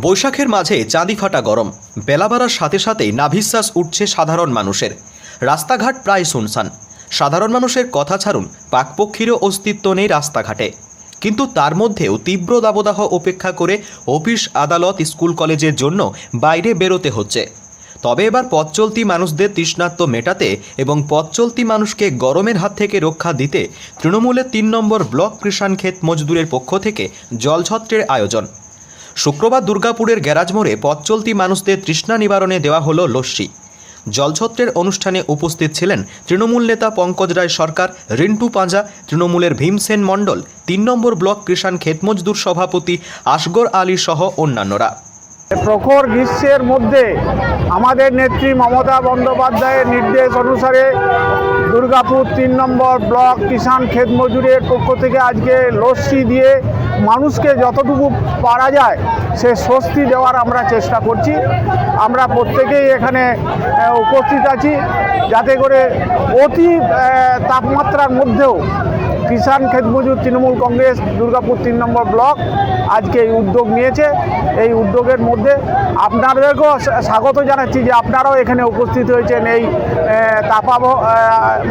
বৈশাখের মাঝে চাঁদি ফাটা গরম। বেলা বাড়ার সাথে সাথেই নাভিশ্বাস উঠছে সাধারণ মানুষের। রাস্তাঘাট প্রায় শুনশান সাধারণ মানুষের কথা ছাড়ুন, পাকপক্ষীরও অস্তিত্ব নেই রাস্তাঘাটে। কিন্তু তার মধ্যেও তীব্র দাবদাহ উপেক্ষা করে অফিস, আদালত, স্কুল কলেজের জন্য বাইরে বেরোতে হচ্ছে। তবে এবার পথ চলতি মানুষদের তৃষ্ণাত্ম মেটাতে এবং পথ চলতি মানুষকে গরমের হাত থেকে রক্ষা দিতে তৃণমূলের তিন নম্বর ব্লক কৃষাণ ক্ষেত মজদুরের পক্ষ থেকে জলছত্রের আয়োজন। শুক্রবার দুর্গাপুরের গ্যারাজ মোড়ে পথ চলতি মানুষদের তৃষ্ণা নিবারণে দেওয়া হলো লস্যি। জলছত্রের অনুষ্ঠানে উপস্থিত ছিলেন তৃণমূল নেতা পঙ্কজ রায় সরকার, রিন্টু পাঁজা, তৃণমূলের ভীমসেন মণ্ডল, তিন নম্বর ব্লক কৃষাণ ক্ষেত মজদুর সভাপতি আসগর আলী সহ অন্যান্যরা। প্রখর গ্রীষ্মের মধ্যে আমাদের নেত্রী মমতা বন্দ্যোপাধ্যায়ের নির্দেশ অনুসারে দুর্গাপুর তিন নম্বর ব্লক কিষাণ ক্ষেত মজুরের পক্ষ থেকে আজকে লস্যি দিয়ে মানুষকে যতটুকু পারা যায়, সে স্বস্তি দেওয়ার আমরা চেষ্টা করছি। আমরা প্রত্যেকেই এখানে উপস্থিত আছি যাতে করে অতি তাপমাত্রার মধ্যেও কিষাণ ক্ষেত মজুর তৃণমূল কংগ্রেস দুর্গাপুর তিন নম্বর ব্লক আজকে এই উদ্যোগ নিয়েছে। এই উদ্যোগের মধ্যে আপনাদেরকেও স্বাগত জানাচ্ছি যে আপনারাও এখানে উপস্থিত হয়েছেন। এই তাপাব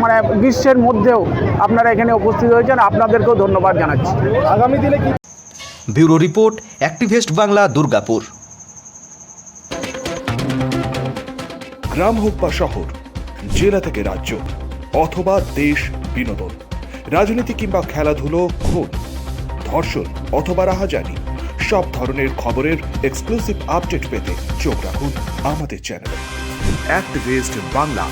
মানে গ্রীষ্মের মধ্যেও আপনারা এখানে উপস্থিত হয়েছেন। আপনাদেরকেও ধন্যবাদ জানাচ্ছি। আগামী দিনে কি bureau report, activist Bangla, Durgapur. গ্রাম হোক বা শহর, জেলা থেকে রাজ্য, অথবা দেশ, বিনোদন, রাজনীতি কিংবা খেলাধুলো, খুন, ধর্ষণ অথবা রাহাজানি, সব ধরনের খবরের এক্সক্লুসিভ আপডেট পেতে চোখ রাখুন আমাদের চ্যানেলে অ্যাক্টিভেস্ট বাংলা।